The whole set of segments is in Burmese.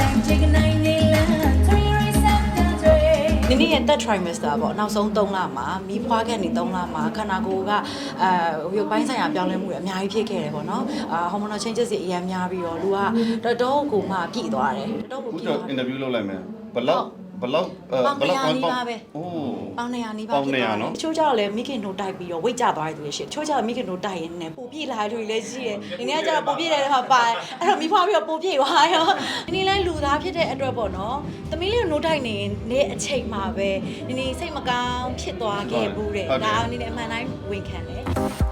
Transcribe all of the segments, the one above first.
တိုင်းချိန်နိုင်နေလား3 reset တဲ့နင်းနေရဲ့ third trimester ပေါ့နောက်ဆုံး3လမှာမိဖွားခဲ့နေ3လမှာခန္ဓာကိုယ်ကအဲရုပ်ပိုင်းဆိုင်ရာပြောင်းလဲမှုတွေအများကြီးဖြစ်ခဲ့တယ်ပေါ့နော်အာ hormonal changes တွေအများများပြီးတော့လူကတော်တော်ကိုမှပြည့်သွားတယ်တော်တော်ကိုခုပြည့်တော့ သွားအင်တယ်တာဗျူးလုပ်လိုက်မယ်ဘလောက် ဘလောက်အဲပေါင်ဘလောက်100နီးပါးပဲအိုးပေါင်းနေရနီးပါးပေါင်ဖြစ်သွား200နော်တယ်တချို့ကြောက်လည်းမိခင်တို့တိုက်ပြီးတော့ဝိတ်ကြသွားတယ်သူရှိတယ်တချို့ကြောက်မိခင်တို့တိုက်ရင်လည်းပိုပြည့်လာတယ်လူတွေလည်းရှိတယ်ဒီနေ့ကကျတော့ပိုပြည့်တယ်ဟာပါတယ်အဲ့တော့မိဖွားပြီးတော့ပိုပြည့်သွားရောဒီနေ့လဲလူသားဖြစ်တဲ့အတွက်ပေါ့နော်သမီးလေးကိုနိုးတိုက်နေနေအချိန်မှာပဲဒီနေ့စိတ်မကောင်းဖြစ်သွားခဲ့ဘူးတဲ့ဒါအနေနဲ့အမှန်တိုင်းဝန်ခံတယ်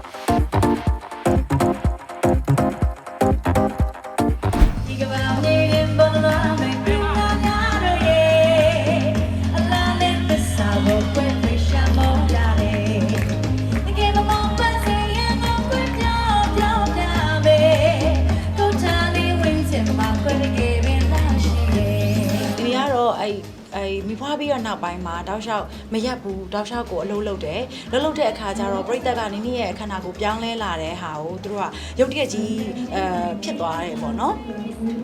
နောက်ပိုင်းမှာတောက်လျှောက်မရက်ဘူးတောက်လျှောက်ကိုအလုပ်လုပ်တယ်လုပ်လုပ်တဲ့အခါကျတော့ပြိတ္တကနင်းနေရဲ့အခန္ဓာကိုပြောင်းလဲလာတဲ့ဟာကိုသူတို့ကရုပ်တရက်ကြီးအဲဖြစ်သွားတယ်ပေါ့နော်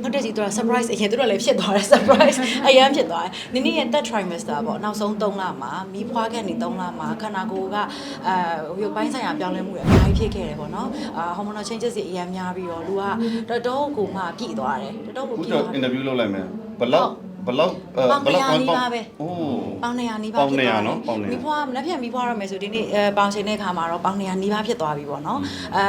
ရုပ်တရက်ကြီးသူက surprise အရင်သူတို့လည်းဖြစ်သွားတယ် surprise အရင်ဖြစ်သွားတယ်နင်းနေရဲ့ third trimester ပေါ့နောက်ဆုံး3လမှာမိဖွားခဲ့နေ3လမှာခန္ဓာကိုယ်ကအဲရုပ်ပိုင်းဆိုင်ရာပြောင်းလဲမှုတွေအများကြီးဖြစ်ခဲ့တယ်ပေါ့နော်အာ hormonal changes တွေအများများပြီးတော့လူကတော်တော်ကိုမှပြည့်သွားတယ်တော်တော်ကိုခုပြည့်တော့သွားအင်တတာယ်ဗျူးလုပ်လိုက်မယ်ဘလောက် ဘလောက်အဲပေါင်ဘလောက်100နီးပါးပဲအိုးပေါင်200နီးပါးပေါင်ဖြစ်သွား200နော်ပေါင်200မိဖွားမနှက်ဖြန်မိဖွားရမယ်ဆိုဒီနေ့အဲပေါင်ချိန်တဲ့ခါမှာတော့ပေါင်200နီးပါးဖြစ်သွားပြီပေါ့နော်အဲ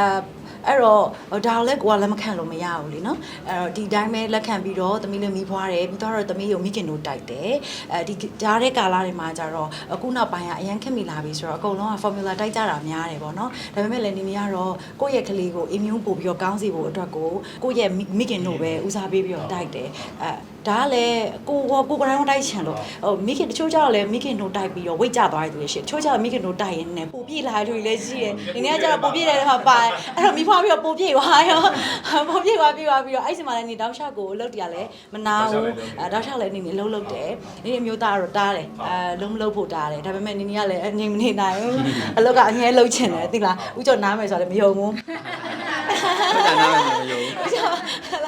အဲ့တော့ဒါကိုလည်းကိုကလက်မခံလို့မရဘူးလीနော်အဲ့တော့ဒီတိုင်းပဲလက်ခံပြီးတော့သမီးလေးမိဖွားတယ်ပြီးတော့သမီးကိုမိခင်တို့တိုက်တယ်အဲဒီကြားတဲ့ကာလတွေမှာကျတော့အခုနောက်ပိုင်းကအရန်ခက်မိလာပြီဆိုတော့အကုန်လုံးက formula တိုက်ကြတာများတယ်ပေါ့နော်ဒါပေမဲ့လည်းနေနေကတော့ကိုယ့်ရဲ့ကလေးကို immune ပို့ပြီးတော့ကောင်းစီဖို့အတွက်ကိုကိုယ့်ရဲ့မိခင်တို့ပဲဦးစားပေးပြီးတော့တိုက်တယ်အဲ ဒါကလည်းကိုကိုကိုကတိုင်းတိုက်ချင်လို့ဟိုမိခင်တချို့ကြောက်လည်းမိခင်တို့တိုက်ပြီးတော့ဝိတ်ကြသွားတယ်သူရှိတယ်တချို့ကြောက်မိခင်တို့တိုက်ရင်လည်းပိုပြည့်လာတယ်လူတွေလည်းရှိတယ်ဒီနေ့ကကျတော့ပိုပြည့်တယ်ဟာပါတယ်အဲ့တော့မိဖွားပြီးတော့ပိုပြည့်သွားရောပိုပြည့်သွားပြီးသွားပြီးတော့အဲ့ဒီမှာလည်းနေတောက်လျှောက်ကိုအလုပ်တရားလည်းမနာဘူးအဲတောက်လျှောက်လည်းနေနေအလုပ်လုပ်တယ်ဒီအမျိုးသားကတော့တားတယ်အဲလုံးမလုပ်ဖို့တားတယ်ဒါပေမဲ့နေနေကလည်းအနေမနေနိုင်ဘူးအလုပ်ကအငဲလုပ်ချင်တယ်သိလားဥကျော်နားမယ်ဆိုတော့လည်းမယုံဘူးအဲ့ဒါနားလည်းမယုံငါးဆက်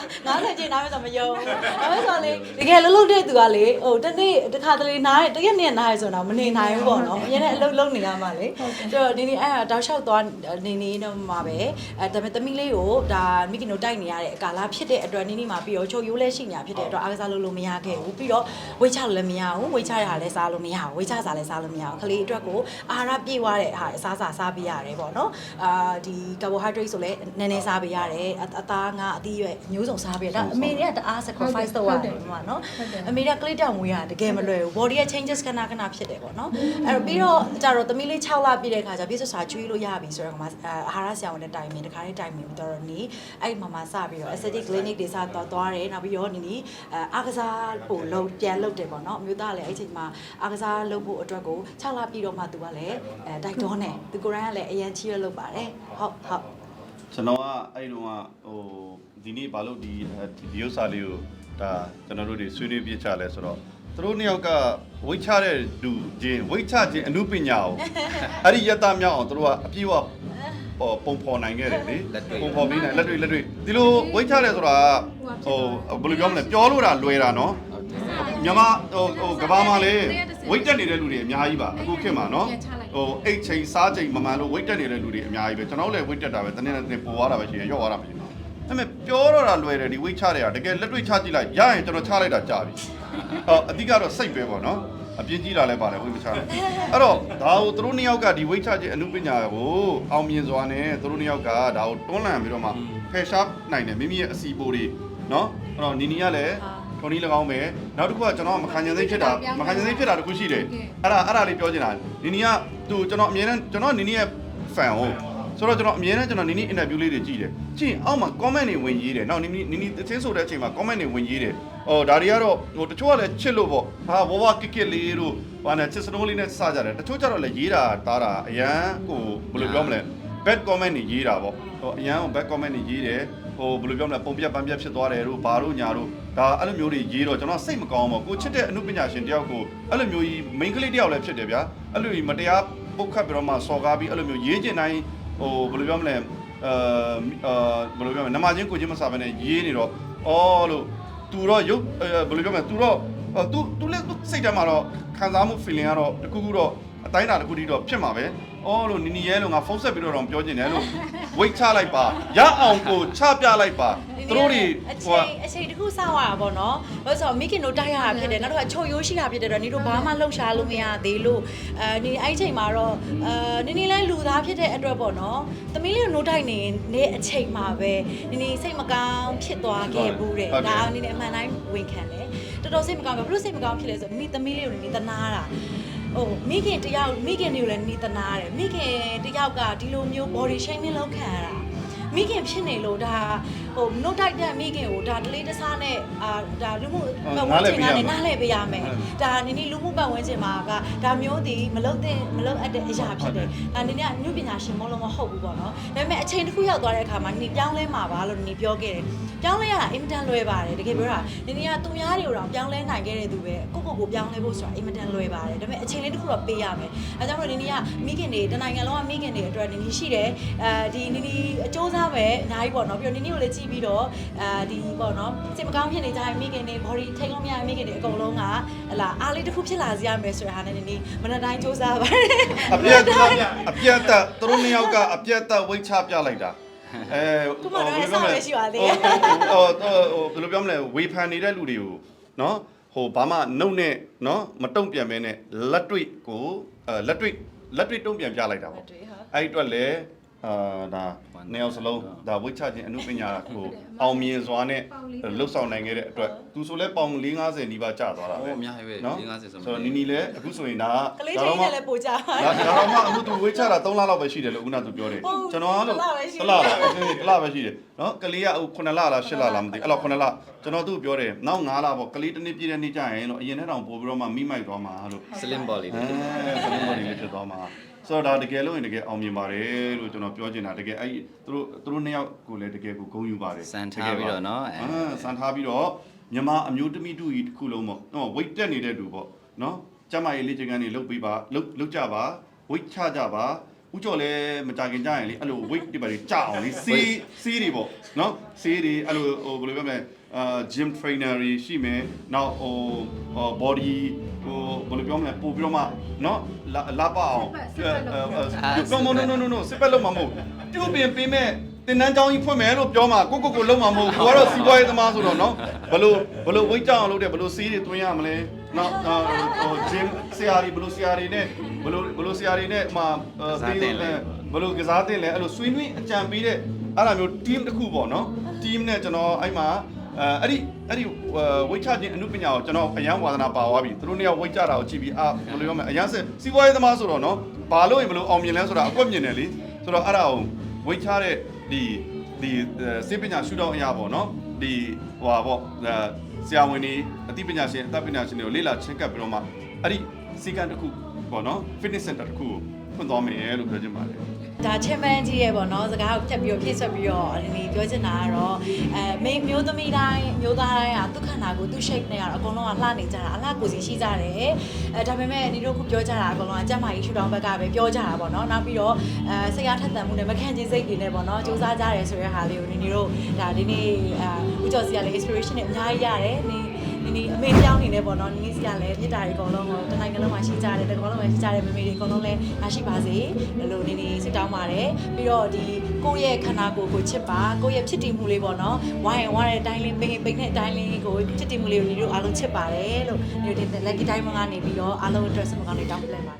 ချင်းနားမယ်ဆိုမယုံဘူးဒါပေမဲ့ဆိုလေတကယ်လုံးလုံးတဲ့သူကလေဟိုတနေ့တစ်ခါတလေနားတရက်နေ့နားရဆိုတော့မနေနိုင်ဘူးပေါ့နော်အရင်ကအလုပ်လုပ်နေရမှာလေဆိုတော့ဒီနေ့အဲ့ဒါတောက်လျှောက်သွားနေနေတော့မှာပဲအဲဒါပေမဲ့သမီးလေးကိုဒါမိခင်တို့တိုက်နေရတဲ့ကာလဖြစ်တဲ့အတွက်နေနေမှာပြီးတော့ချုပ်ရိုးလဲရှိညာဖြစ်တဲ့အတွက်အားကစားလုပ်လို့မရခဲ့ဘူးပြီးတော့ဝိတ်ချလို့လည်းမရဘူးဝိတ်ချရတာလည်းစားလို့မရဘူးဝိတ်ချစားလည်းစားလို့မရဘူးခလေးအတွက်ကိုအာဟာရပြည့်ဝတဲ့ဟာအစားအစာစားပေးရတယ်ပေါ့နော်အာဒီ carbohydrate ဆိုလည်းနည်းနည်းစားပေးရတယ်အအသားငါအသီးရွက်မျိုးစုံစားပေးရဒါအမေတွေကတအား sacrifice လုပ်ရတယ်ဒီမှာနော်အမေကကလေးတောင်မွေးရတကယ်မလွယ်ဘူး body ရဲ့ changes ခဏခဏဖြစ်တယ်ပေါ့နော်အဲ့တော့ပြီးတော့ကြတော့သမီးလေး6လပြည့်တဲ့ခါကျပြည့်စွာကျွေးလို့ရပြီဆိုတော့ကမှအာဟာရဆရာဝန်နဲ့တိုင်မင်တခါလေးတိုင်မင်ပြီးတော့နေအဲ့မှာမှစပြီးတော့ aesthetic clinic တွေစတော့သွားတယ်နောက်ပြီးတော့နေနေအားကစားပို့လုံးပြန်လုပ်တယ်ပေါ့နော်အမျိုးသားလည်းအဲ့ချိန်မှာအားကစားလုပ်ဖို့အတွက်ကို6လပြည့်တော့မှသူကလည်းအဲတိုက်တွန်းတယ်သူကိုယ်တိုင်ကလည်းအရန်ချီရလုပ်ပါတယ်ဟုတ်ဟုတ် ကျွန်တော်ကအဲ့တုန်းကဟိုဒီနေ့ဘာလို့ဒီဒီဒီဥစ္စာလေးကိုဒါကျွန်တော်တို့တွေဆွေးနွေးပြချလဲဆိုတော့သူတို့နှစ်ယောက်ကဝိတ်ချတဲ့လူချင်းဝိတ်ချခြင်းအမှုပညာကိုအဲ့ဒီယတ္တမြောက်အောင်သူတို့ကအပြည့်အဝဟိုပုံဖော်နိုင်ခဲ့တယ်လေပုံဖော်ပြီးနိုင်လက်တွေလက်တွေဒီလိုဝိတ်ချတယ်ဆိုတာဟိုဘယ်လိုပြောမလဲပြောလို့တာလွယ်တာနော်မြန်မာဟိုဟိုကဘာမှာလေဝိတ်တက်နေတဲ့လူတွေအများကြီးပါအခုခေတ်မှာနော် ဟိုအိတ်ချိန်စားချိန်မမှန်လို့ဝိတ်တက်နေတဲ့လူတွေအများကြီးပဲကျွန်တော်လည်းဝိတ်တက်တာပဲတနေ့နဲ့ပိုသွားတာပဲရှိရရော့သွားတာပဲရှိတယ်ဒါပေမဲ့ပြောတော့တာလွယ်တယ်ဒီဝိတ်ချတဲ့ဟာတကယ်လက်တွေ့ချကြည့်လိုက်ရရင်ကျွန်တော်ချလိုက်တာကြာပြီ။ဟောအဓိကတော့စိတ်ပဲပေါ့နော်။အပြင်းကြီးတာလည်းပါတယ်ဝိတ်မချဘူး။အဲ့တော့ဒါကိုသူတို့နှစ်ယောက်ကဒီဝိတ်ချခြင်းအမှုပညာကိုအောင်မြင်စွာနဲ့သူတို့နှစ်ယောက်ကဒါကိုတွန်းလှန်ပြီးတော့မှဖယ်ရှားနိုင်တယ်မိမိရဲ့အစီပိုးတွေနော်။အဲ့တော့နီနီကလည်း ထုံနီး၎င်းပဲနောက်တစ်ခုကကျွန်တော်မခံချင်စိတ်ဖြစ်တာမခံချင်စိတ်ဖြစ်တာတခုရှိတယ်အဲ့ဒါအဲ့ဒါလေးပြောချင်တာနီနီကသူကျွန်တော်အမြဲတမ်းကျွန်တော်နီနီရဲ့ fan ဟုတ်ဆိုတော့ကျွန်တော်အမြဲတမ်းကျွန်တော်နီနီအင်တာဗျူးလေးတွေကြည့်တယ်ကြည့်ရင်အောက်မှာ comment တွေဝင်ရေးတယ်နောက်နီနီနီနီသချင်းဆိုတဲ့အချိန်မှာ comment တွေဝင်ရေးတယ်ဟောဒါတွေကတော့ဟိုတချို့ကလည်းချစ်လို့ပေါ့ဟာဝဝကစ်ကစ်လေးတို့ဘာနဲ့ချစ်စနိုးလေးနဲ့စကြတယ်တချို့ကျတော့လည်းရေးတာတားတာအရန်ဟိုဘယ်လိုပြောမလဲ bad comment တွေရေးတာပေါ့ဟိုအရန်ဟို bad comment တွေရေးတယ် ဟိုဘယ်လိုပြောမလဲပုံပြက်ပန်းပြက်ဖြစ်သွားတယ်တို့ဘာတို့ညာတို့ဒါအဲ့လိုမျိုးတွေရေးတော့ကျွန်တော်စိတ်မကောင်းဘူးကိုချစ်တဲ့အမှုပညာရှင်တယောက်ကိုအဲ့လိုမျိုးကြီး main ကလေးတယောက်လည်းဖြစ်တယ်ဗျာအဲ့လိုကြီးမတရားပုတ်ခတ်ပြီးတော့မှစော်ကားပြီးအဲ့လိုမျိုးရေးကျင်တိုင်းဟိုဘယ်လိုပြောမလဲအာအာဘယ်လိုပြောမလဲနမချင်းကိုချင်းမစားဘဲနဲ့ရေးနေတော့အော်လို့သူတော့ရုပ်အဲဘယ်လိုပြောမလဲသူတော့ဟိုသူသူလည်းသူစိတ်ထဲမှာတော့ခံစားမှု feeling ကတော့တခုခုတော့အတိုင်းအတာတစ်ခုတည်းတော့ဖြစ်မှာပဲ အော်လို့နီနီရဲလို့ငါဖုန်းဆက်ပြီးတော့တော့ပြောချင်တယ်လို့ wait ချလိုက်ပါရအောင်ကိုချပြလိုက်ပါသူတို့တွေအဟိုချိန်အချိန်တစ်ခုစောင့်ရတာပေါ့နော်ဘာလို့ဆိုတော့မိခင်တို့တိုက်ရတာဖြစ်တယ်နောက်တော့ချုပ်ရိုးရှိတာဖြစ်တယ်တော့နေတို့ဘာမှလှုပ်ရှားလို့မရသေးလို့အဲနေအဲ့ချိန်မှာတော့အဲနေနေလဲလူသားဖြစ်တဲ့အတွက်ပေါ့နော်သမီးလေးကိုနိုးတိုက်နေနေအချိန်မှာပဲနေနေစိတ်မကောင်းဖြစ်သွားခဲ့ဘူးတဲ့ဒါအနေနဲ့အမှန်တိုင်းဝန်ခံတယ်တော်တော်စိတ်မကောင်းဘူးဘလို့စိတ်မကောင်းဖြစ်လဲဆိုမိသမီးလေးကိုနေတနာတာ ဟိုမိခင်တယောက်မိခင်တွေကိုလည်းနေတနာတယ်မိခင်တယောက်ကဒီလိုမျိုး body shaming လုပ်ခံရတာမိခင်ဖြစ်နေလို့ဒါဟိုနှုတ်တိုက်တဲ့မိခင်ကိုဒါတလေးတစားနဲ့အာဒါလူမှုပတ်ဝန်းကျင်ကနေနားလဲပေးရမယ်ဒါနည်းနည်းလူမှုပတ်ဝန်းကျင်မှာကဒါမျိုးဒီမလုတ်တဲ့မလုတ်အပ်တဲ့အရာဖြစ်တယ်ဒါနည်းနည်းအမှုပညာရှင်မလုံးမဟုတ်ဘူးပေါ့နော်ဒါပေမဲ့အချိန်တစ်ခုရောက်သွားတဲ့အခါမှာနည်းပြောင်းလဲမှာပါလို့နည်းပြောခဲ့တယ်ပြောင်းလဲရတာအင်မတန်လွယ်ပါတယ်တကယ်ပြောတာနည်းနည်းကသူများတွေကိုတော့ပြောင်းလဲနိုင်ခဲ့တဲ့သူပဲကိုကိုကိုပြောင်းလဲဖို့ဆိုတာအင်မတန်လွယ်ပါတယ်ဒါပေမဲ့အချိန်လေးတစ်ခုတော့ပေးရမယ်အဲကြောင့်မလို့နည်းနည်းကမိခင်တွေတနိုင်ငံလုံးကမိခင်တွေအတွက်နည်းနည်းရှိတယ်အဲဒီနည်းနည်းအကျိုးစားပဲအများကြီးပေါ့နော်ပြီးတော့နည်းနည်းကိုလည်းကြည့်ပြီးတော့အဲဒီပေါ့နော်စိတ်မကောင်းဖြစ်နေကြတဲ့မိခင်တွေ body ထိတ်လို့မရတဲ့မိခင်တွေအကုန်လုံးကဟလာအားလေးတစ်ခုဖြစ်လာစေရမယ်ဆိုတဲ့ဟာနဲ့နည်းနည်းမနက်တိုင်းစူးစမ်းပါတယ်အပြတ်သက်အပြတ်သက်သူတို့နှစ်ယောက်ကအပြတ်သက်ဝိတ်ချပြလိုက်တာအဲခုမှတော့ဆောက်ရရှိပါသေးတယ်ဟိုဟိုဟိုဘယ်လိုပြောမလဲဝေဖန်နေတဲ့လူတွေကိုနော်ဟိုဘာမှနှုတ်နဲ့နော်မတုံ့ပြန်မဲနဲ့လက်တွေ့ကိုအဲလက်တွေ့လက်တွေ့တုံ့ပြန်ပြလိုက်တာပေါ့တွေ့ဟာအဲ့ဒီအတွက်လည်း အာဒါနှစ်ယောက်စလုံးဒါဝိတ်ချခြင်းအမှုပညာကိုအောင်မြင်စွာနဲ့လှုပ်ဆောင်နိုင်ခဲ့တဲ့အတွက်သူဆိုလဲပေါင်450နီးပါးကျသွားတာပဲဟိုအများကြီးပဲနော်50ဆိုဆိုတော့နီနီလည်းအခုဆိုရင်ဒါကလေးချင်းနဲ့လည်းပို့ကြပါဒါဒါတော့မှအခုသူဝေးချတာ3လလောက်ပဲရှိတယ်လို့ခုနကသူပြောတယ်ဟုတ်ကျွန်တော်ကတော့တစ်လပဲရှိတယ်တစ်လလားတစ်လပဲရှိတယ်နော်ကလေးကအခု9လလား10လလားမသိအဲ့တော့9လကျွန်တော်သူ့ကိုပြောတယ်နောက်9လပေါ့ကလေးတစ်နှစ်ပြည့်တဲ့နေ့ကျရင်တော့အရင်ထက်တောင်ပို့ပြီးတော့မှမိမိုက်သွားမှာလို့စလင်ဘော်လေးအဲဆလင်းဘော်ဒီလေးဖြစ်သွားမှာဆိုတော့ဒါတကယ်လို့ရင်တကယ်အောင်မြင်ပါတယ်လို့ကျွန်တော်ပြောချင်တာတကယ်အဲ့သူတို့သူတို့နှစ်ယောက်ကိုလည်းတကယ်ကိုဂုဏ်ယူပါတယ်စံထားပြီးတော့နော်အဲအာစံထားပြီးတော့မြန်မာအမျိုးသမီးတူကြီးတစ်ခုလုံးပေါ့နော် weight တက်နေတဲ့တူပေါ့နော်ကျမရေးလေးချင်ကန်နေလုတ်ပေးပါလုတ်လုတ်ကြပါ weight ချကြပါ ဥကြော်လဲမကြခင်ကြရင်လေအဲ့လို weight တွေပါလေကြအောင်လေစီးစီးတွေပေါ့နော်စီးတွေအဲ့လိုဟိုဘယ်လိုပြောမလဲအာ gym trainer တွေရှိမယ်နောက်ဟိုဟို body ဟိုဘယ်လိုပြောမလဲပို့ပြီးတော့မှနော်လာလာပအောင်နော် no no no no စစ်ပက်လုံးမှာမဟုတ်ပြုတ်ပင်ပင်မဲ့တင်နန်းချောင်းကြီးဖွင့်မယ်လို့ပြောမှာကိုကိုကိုလုံးမှာမဟုတ်ကိုကတော့စီးပွားရေးသမားဆိုတော့နော်ဘလို့ဘလို့ဝိတ်ကြအောင်လုပ်တယ်ဘလို့စီးတွေတွင်းရမလဲ နော်ဟို gym ဆရာတွေဘလို့ဆရာတွေနဲ့ဘလို့ဘလို့ဆရာတွေနဲ့ဟိုဘလို့ကစားတင်လဲအဲ့လိုဆွေးနွေးအကြံပေးတဲ့အဲ့လိုမျိုး team တစ်ခုပေါ့နော် team နဲ့ကျွန်တော်အဲ့မှာအဲအဲ့ဒီအဲ့ဒီဝိတ်ချခြင်းအမှုပညာကိုကျွန်တော်အရန်ဝါသနာပါသွားပြီသူတို့နှစ်ယောက်ဝိတ်ကြတာကိုကြည့်ပြီးအာဘယ်လိုပြောမလဲအရန်စစ်စီးပွားရေးသမားဆိုတော့နော်ဘာလို့ရင်ဘယ်လိုအောင်မြင်လဲဆိုတာအကွက်မြင်တယ်လေဆိုတော့အဲ့ဒါကိုဝိတ်ချတဲ့ဒီဒီစေပညာရှုထောင့်အရာပေါ့နော်ဒီဟိုပါပေါ့ ဆရာဝန်တွေအသိပညာရှင်အသက်ပညာရှင်တွေကိုလေ့လာချင်းကပ်ပြီးတော့မှအဲ့ဒီစီကံတစ်ခုပေါ့နော် fitness center တစ်ခုကို ဖွင့်သွားမယ်လို့ပြောချင်ပါတယ်ဒါချင်မန်းကြီးရဲ့ပေါ့နော်စကားကိုဖြတ်ပြီးတော့ဖြည့်ဆွက်ပြီးတော့ဒီပြောချင်တာကတော့အဲမိန်းမျိုးသမီးတိုင်းမျိုးသားတိုင်းကသူ့ခန္ဓာကိုယ်သူ့ shape နဲ့ကတော့အကုန်လုံးကလှနေကြတာအလှကိုယ်စီရှိကြတယ်အဲဒါပေမဲ့ဒီတို့ခုပြောကြတာအကုန်လုံးကကျမကြီးရှူတောင်းဘက်ကပဲပြောကြတာပေါ့နော်နောက်ပြီးတော့အဲစိတ်အားထက်သန်မှုနဲ့မခံချင်စိတ်တွေနဲ့ပေါ့နော်စူးစမ်းကြတယ်ဆိုတဲ့ဟာလေးကိုနေနေတို့ဒါဒီနေ့အဲဦးကျော်စီကလည်း inspiration နဲ့အများကြီးရတယ် နေဒီနေ့အမေပြောင်းနေနေပေါ့နော်နီးနီးစီကလည်းမြစ်တာတွေအကုန်လုံးကိုတနိုင်ငံလုံးမှာရှိကြတယ်တကယ်လုံးမှာရှိကြတယ်မမေတွေအကုန်လုံးလည်းရရှိပါစေလို့နေနေစစ်တောင်းပါတယ်ပြီးတော့ဒီကိုယ့်ရဲ့ခန္ဓာကိုယ်ကိုချစ်ပါကိုယ့်ရဲ့ဖြစ်တည်မှုလေးပေါ့နော်ဝိုင်းရင်ဝါတဲ့အတိုင်းလေးပိန်ပိန်တဲ့အတိုင်းလေးကိုဖြစ်တည်မှုလေးကိုနေတို့အားလုံးချစ်ပါတယ်လို့နေတို့ဒီ lucky diamond ကနေပြီးတော့အားလုံးအတွက်ဆုမကောင်းလေးတောင်းပန်လိုက်ပါတယ်